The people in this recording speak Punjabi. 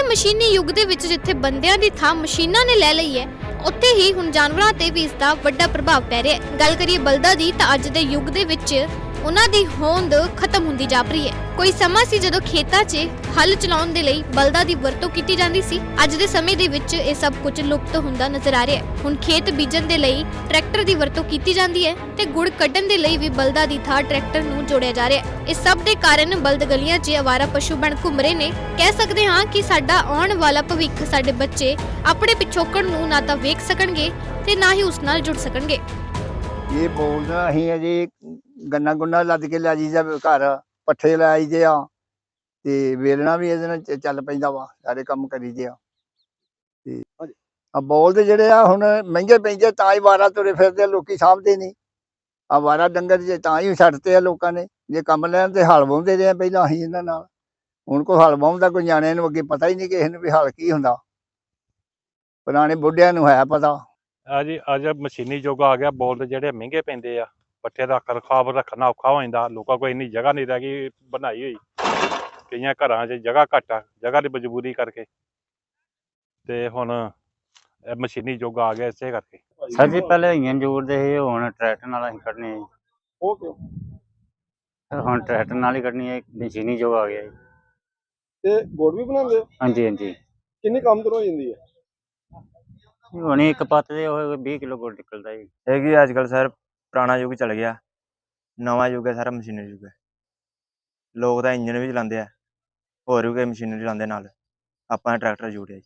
ਮਸ਼ੀਨੀ ਯੁੱਗ ਦੇ ਵਿੱਚ ਜਿੱਥੇ ਬੰਦਿਆਂ ਦੀ ਥਾਂ ਮਸ਼ੀਨਾਂ ਨੇ ਲੈ ਲਈ ਹੈ, ਉੱਥੇ ਹੀ ਹੁਣ ਜਾਨਵਰਾਂ ਤੇ ਵੀ ਇਸ ਦਾ ਵੱਡਾ ਪ੍ਰਭਾਵ ਪੈ ਰਿਹਾ ਹੈ। ਗੱਲ ਕਰੀਏ ਬਲਦਾਂ ਦੀ, ਤਾਂ ਅੱਜ ਦੇ ਯੁੱਗ ਦੇ ਵਿੱਚ ਉਹਨਾਂ ਦੀ ਹੋਂਦ ਖਤਮ ਹੁੰਦੀ ਜਾ ਰਹੀ ਹੈ। ਕੋਈ ਸਮਾਂ ਸੀ ਜਦੋਂ ਖੇਤਾਂ 'ਚ ਹਲ ਚਲਾਉਣ ਦੇ ਲਈ ਬਲਦਾਂ ਦੀ ਵਰਤੋਂ ਕੀਤੀ ਜਾਂਦੀ ਸੀ? ਅੱਜ ਦੇ ਸਮੇਂ ਦੇ ਵਿੱਚ ਇਹ ਸਭ ਕੁਝ ਲੁਪਤ ਹੁੰਦਾ ਨਜ਼ਰ ਆ ਰਿਹਾ ਹੈ। ਹੁਣ ਖੇਤ ਬੀਜਣ ਦੇ ਲਈ ਟਰੈਕਟਰ ਦੀ ਵਰਤੋਂ ਕੀਤੀ ਜਾਂਦੀ ਹੈ ਤੇ ਗੁੜ ਕੱਢਣ ਦੇ ਲਈ ਵੀ ਬਲਦਾਂ ਦੀ ਥਾਂ ਟਰੈਕਟਰ ਨੂੰ ਜੋੜਿਆ ਜਾ ਰਿਹਾ ਹੈ। ਇਸ ਸਭ ਦੇ ਕਾਰਨ ਬਲਦ ਗਲੀਆਂ 'ਚ ਆਵਾਰਾ ਪਸ਼ੂ ਬਣ ਘੁੰਮ ਰਹੇ ਨੇ। ਕਹਿ ਸਕਦੇ ਹਾਂ ਕਿ ਸਾਡਾ ਆਉਣ ਵਾਲਾ ਭਵਿੱਖ ਸਾਡੇ ਬੱਚੇ ਆਪਣੇ ਪਿਛੋਕੜ ਨੂੰ ਨਾ ਤਾਂ ਵੇਖ ਸਕਣਗੇ ਤੇ ਨਾ ਹੀ ਉਸ ਨਾਲ ਜੁੜ ਸਕਣਗੇ। ਇਹ ਬੋਲਦਾ ਅਸੀਂ ਅਜੇ ਗੰਨਾ ਗੁੰਨਾ ਲੱਦ ਕੇ ਲੈ ਜੀਦਾ ਘਰ ਪੱਠੇ ਲੈ ਆਈਦੇ ਆ ਤੇ ਵੇਲਣਾ ਵੀ ਇਹਦੇ ਨਾਲ ਚੱਲ ਪੈਂਦਾ ਵਾ ਸਾਰੇ ਕੰਮ ਕਰੀਦੇ ਆ। ਤੇ ਆ ਬੋਲਦੇ ਜਿਹੜੇ ਆ ਹੁਣ ਮਹਿੰਗੇ ਪੈਂਦੇ ਤਾਂ ਹੀ ਵਾਰਾ ਤੁਰੇ ਫਿਰਦੇ ਆ, ਲੋਕੀ ਸਾਂਭਦੇ ਨਹੀਂ ਆ ਵਾਰਾ ਡੰਗਰ ਜੇ ਤਾਂ ਹੀ ਛੱਡਤੇ ਆ ਲੋਕਾਂ ਨੇ ਜੇ ਕੰਮ ਲੈਣ ਤੇ ਹਲ ਵਾਹੁੰਦੇ ਰਹੇ ਆ ਪਹਿਲਾਂ ਅਸੀਂ ਇਹਨਾਂ ਨਾਲ। ਹੁਣ ਕੋਈ ਹਲ ਵਾਹੁੰਦਾ ਕੋਈ ਨਿਆਣਿਆਂ ਨੂੰ ਅੱਗੇ ਪਤਾ ਹੀ ਨਹੀਂ ਕਿਸੇ ਨੂੰ ਵੀ ਹਲ ਕੀ ਹੁੰਦਾ। ਪੁਰਾਣੇ ਬੁੱਢਿਆਂ ਨੂੰ ਹੈ ਪਤਾ। ਆ ਜੀ ਅੱਜ ਮਸ਼ੀਨੀ ਯੁੱਗ ਆ ਗਿਆ ਬੋਲਦ ਜਿਹੜੇ ਮਹਿੰਗੇ ਪੈਂਦੇ ਆ ਪੱਠੇ ਦਾ ਰਖਾਵ ਰੱਖਣਾ ਔਖਾ ਹੋ ਜਾਂਦਾ ਲੋਕਾਂ ਕੋਲ ਇੰਨੀ ਜਗ੍ਹਾ ਨਹੀਂ ਰਹਿ ਗਈ ਬਣਾਈ ਹੋਈ। ਕਈਆਂ ਘਰਾਂ 'ਚ ਜਗ੍ਹਾ ਘੱਟ ਆ ਜਗ੍ਹਾ ਦੀ ਮਜਬੂਰੀ ਕਰਕੇ। ਤੇ ਹੁਣ ਇਹ ਮਸ਼ੀਨੀ ਯੁੱਗ ਆ ਗਿਆ ਇਸੇ ਕਰਕੇ। ਸਰ ਜੀ ਪਹਿਲੇ ਇੰਜਨ ਜੋੜਦੇ ਸੀ ਹੁਣ ਟਰੈਕਟਰ ਨਾਲ ਅਸੀਂ ਕੱਢਨੇ ਆ ਜੀ। ਉਹ ਕਿਉਂ? ਸਰ ਹੁਣ ਟਰੈਕਟਰ ਨਾਲ ਹੀ ਕੱਢਣੀ ਹੈ ਮਸ਼ੀਨੀ ਜੋ ਆ ਗਿਆ ਜੀ। ਤੇ ਗੁੜ ਵੀ ਬਣਾਉਂਦੇ ਹੋ? ਹਾਂਜੀ ਹਾਂਜੀ। ਕਿੰਨੀ ਕੰਮ ਕਰੋ ਜਾਂਦੀ ਹੈ ਹੁਣ ਇੱਕ ਪੱਤ ਦੇ ਉਹ 20 ਕਿਲੋ ਗੁੜ ਨਿਕਲਦਾ ਜੀ। ਇਹ ਕਿ ਅੱਜ ਕੱਲ ਸਰ ਪੁਰਾਣਾ ਯੁੱਗ ਚੱਲ ਗਿਆ। ਨਵਾਂ ਯੁੱਗ ਹੈ ਸਾਰਾ ਮਸ਼ੀਨਰੀ ਯੁੱਗ। ਹੈ ਲੋਕ ਤਾਂ ਇੰਜਨ ਵੀ ਚਲਾਉਂਦੇ ਆ। ਹੋਰ ਵੀ ਕਈ ਮਸ਼ੀਨਰੀ ਚਲਾਉਂਦੇ ਨਾਲ। ਆਪਾਂ ਟਰੈਕਟਰ ਜੋੜਿਆ ਜੀ।